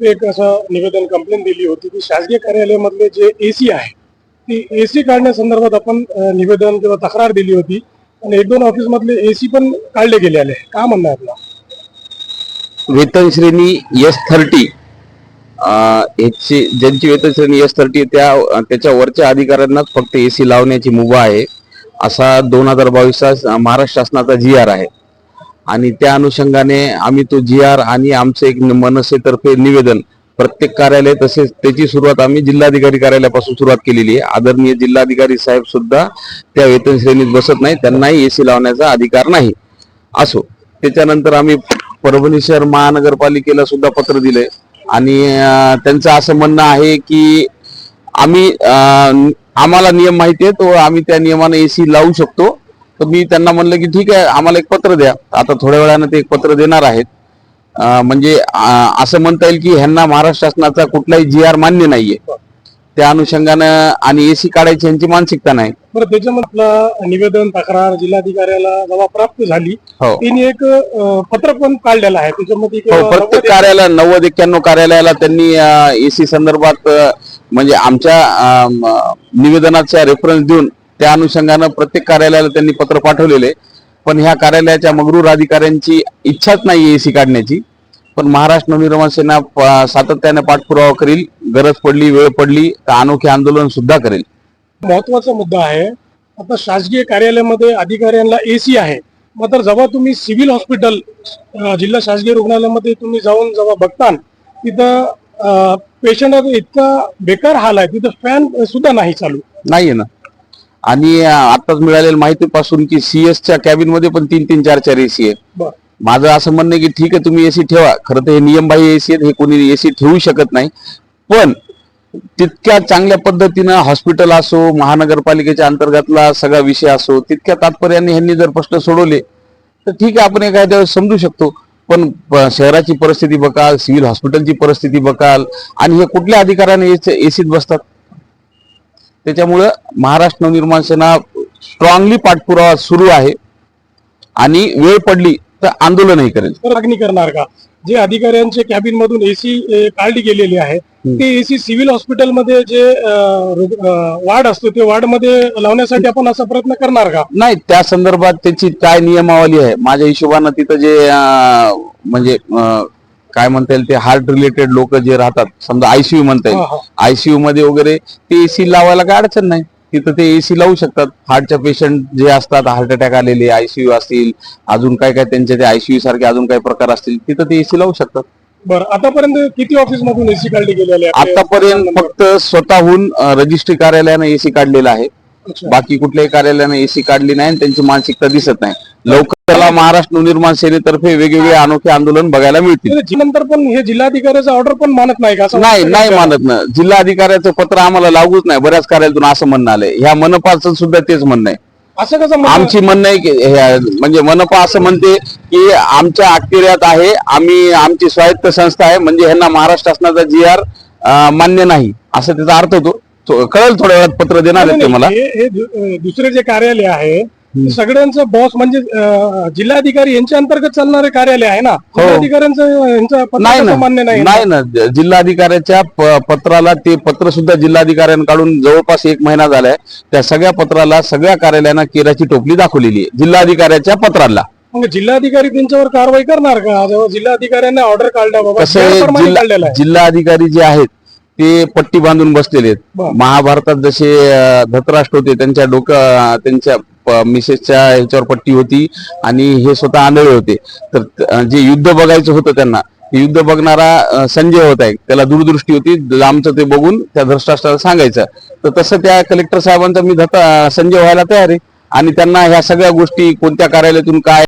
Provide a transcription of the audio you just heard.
एक असं निवेदन कंप्लेंट दिली होती की शासकीय कार्यालयामधले जे एसी आहे ती एसी काढण्यासंदर्भात आपण निवेदन किंवा तक्रार दिली होती. आणि एक दोन ऑफिस मधले एसी पण काढले गेलेले का म्हणणं आहे आपलं? वेतन श्रेणी एस थर्टी ज्यांची वेतन श्रेणी एस थर्टी त्या त्याच्या वरच्या अधिकाऱ्यांनाच फक्त एसी लावण्याची मुभा आहे. असा दोन हजार बावीसचा महाराष्ट्र शासनाचा जी आर आहे. आणि त्या अनुषंगाने आम्ही तो जी आर आणि आमचं एक मनसेतर्फे निवेदन प्रत्येक कार्यालय तसेच त्याची सुरुवात आम्ही जिल्हाधिकारी कार्यालयापासून सुरुवात केलेली आहे. आदरणीय जिल्हाधिकारी साहेब सुद्धा त्या वेतन श्रेणीत बसत नाही त्यांनाही एसी लावण्याचा अधिकार नाही. असो त्याच्यानंतर आम्ही परभणी शहर महानगरपालिकेला सुद्धा पत्र दिले आणि त्यांचं असं म्हणणं आहे की आम्ही आम्हाला नियम माहिती आहे तो आम्ही त्या नियमाने एसी लावू शकतो. तर मी त्यांना म्हणलं की ठीक आहे आम्हाला एक पत्र द्या. आता थोड्या वेळानं ते एक पत्र देणार आहेत. म्हणजे असं म्हणता येईल की ह्यांना महाराष्ट्र शासनाचा कुठलाही जी आर मान्य नाहीये. त्या अनुषंगानं आणि एसी काढायची यांची मानसिकता नाही. बरं त्याच्यामध्ये आपलं निवेदन तक्रार जिल्हाधिकाऱ्याला जेव्हा प्राप्त झाली हो. त्यांनी एक पत्र पण काढलेलं आहे. त्याच्यामध्ये हो प्रत्येक कार्यालय नव्वद एक्क्याण्णव कार्यालयाला त्यांनी एसी संदर्भात म्हणजे आमच्या निवेदनाचा रेफरन्स देऊन त्या अनुषंगानं प्रत्येक कार्यालयाला त्यांनी पत्र पाठवलेले. पण ह्या कार्यालयाच्या मगरूर अधिकाऱ्यांची इच्छाच नाही एसी काढण्याची. पण महाराष्ट्र नवनिर्माण सेना सातत्याने पाठपुरावा करील गरज पडली वेळ पडली तर अनोखे आंदोलन सुद्धा करेल. महत्त्वाचा मुद्दा आहे. आता शासकीय कार्यालयामध्ये अधिकाऱ्यांना एसी आहे. मात्र जेव्हा तुम्ही सिव्हिल हॉस्पिटल जिल्हा शासकीय रुग्णालयामध्ये तुम्ही जाऊन जेव्हा बघता तिथं पेशंट इतका बेकार हाल आहे. तिथं फॅन सुद्धा नाही चालू. नाहीये ना. आणि आताच मिळालेल्या माहितीपासून की सीएस च्या कॅबिनमध्ये पण तीन तीन चार चार एसी आहे बरं. माझं असं म्हणणं आहे की ठीक आहे तुम्ही एसी ठेवा. खरं तर हे नियमबाह्य एसी आहेत हे कोणी एसी ठेवू शकत नाही. पण तितक्या चांगल्या पद्धतीनं हॉस्पिटल असो महानगरपालिकेच्या अंतर्गतला सगळा विषय असो तितक्या तात्पर्याने ह्यांनी जर प्रश्न सोडवले तर ठीक आहे आपण एखाद्या वेळेस समजू शकतो. पण शहराची परिस्थिती बघाल सिव्हिल हॉस्पिटलची परिस्थिती बघाल आणि हे कुठल्या अधिकाऱ्याने एसीत बसतात? त्याच्यामुळं महाराष्ट्र नवनिर्माण सेना स्ट्रॉंगली पाठपुरावा सुरू आहे. आणि वेळ पडली तर आंदोलनही करेल. मागणी करणार का? जे अधिकाऱ्यांचे कॅबिन मधून एसी काढली गेलेली आहे ते एसी सिव्हिल हॉस्पिटलमध्ये जे अ, रुग- अ, वार्ड असतो ते वार्डमध्ये लावण्यासाठी आपण असा प्रयत्न करणार का? नाही त्या संदर्भात त्याची काय नियमावली आहे? माझ्या हिशोबानं तिथं जे म्हणजे काय म्हणता येईल ते हार्ट रिलेटेड लोक जे राहतात समजा आयसीयू म्हणता येईल. आयसीयू मध्ये वगैरे ते एसी लावायला काय अडचण नाही. तिथं ते एसी लावू शकतात. हार्टच्या पेशंट जे असतात हार्ट अटॅक आलेले आयसीयू असतील अजून काय काय त्यांचे ते आयसीयू सारखे अजून काही प्रकार असतील तिथं ते एसी लावू शकतात. बरं आतापर्यंत किती ऑफिस मधून एसी काढली गेलेली आहे आतापर्यंत फक्त स्वतःहून रजिस्ट्री कार्यालयानं एसी काढलेला आहे. बाकी कुठल्याही कार्यालयाने एसी काढली नाही आणि त्यांची मानसिकता दिसत नाही. लवकरला महाराष्ट्र नवनिर्माण सेनेतर्फे वेगवेगळे अनोखे आंदोलन बघायला मिळतील. तर नंतर पण हे जिल्हाधिकाऱ्याचा ऑर्डर पण मानत नाही का असं नाही नाही? मानत ना. जिल्हा अधिकाऱ्याचं पत्र आम्हाला लागूच नाही. बऱ्याच कार्यालयातून असं म्हणणं आलंय. ह्या मनपाचं सुद्धा तेच म्हणणं आहे. असं कसं? आमची म्हणणं आहे की म्हणजे मनपा असं म्हणते की आमच्या अखत्यारीत आहे. आम्ही आमची स्वायत्त संस्था आहे. म्हणजे ह्यांना महाराष्ट्र शासनाचा जी आर मान्य नाही. असं त्याचा अर्थ होतो. कळेल थोड्या वेळात पत्र देणार आहेत ते मला. दुसरे जे कार्यालय आहे सगळ्यांचं बॉस म्हणजे जिल्हाधिकारी यांच्या अंतर्गत चालणारे कार्यालय आहे ना? जिल्हाधिकाऱ्यांचं यांचं पत्र नाही कसं ना. मान्य नाही? नाही ना. जिल्हाधिकाऱ्याच्या पत्राला ते पत्र सुद्धा जिल्हाधिकाऱ्यांकडून जवळपास एक महिना झालाय. त्या सगळ्या पत्राला सगळ्या कार्यालयांना केराची टोपली दाखवलेली आहे. जिल्हाधिकाऱ्याच्या पत्राला. मग जिल्हाधिकारी त्यांच्यावर कारवाई करणार का? जिल्हाधिकाऱ्यांनी ऑर्डर काढला बाबा. जिल्हाधिकारी जे आहेत ते पट्टी बांधून बसलेले आहेत. महाभारतात जसे धृतराष्ट्र होते त्यांच्या डोकं अं, त्यांच्या मिसेसच्या ह्याच्यावर पट्टी होती आणि हे स्वतः आंधळे होते. तर जे युद्ध बघायचं होतं त्यांना युद्ध बघणारा संजय होता एक. त्याला दूरदृष्टी होती लांबचं ते बघून त्या धृतराष्ट्राला सांगायचं. तर तसं त्या कलेक्टर साहेबांचा मी धता संजय व्हायला तयार आहे. आणि त्यांना ह्या सगळ्या गोष्टी कोणत्या कार्यालयातून काय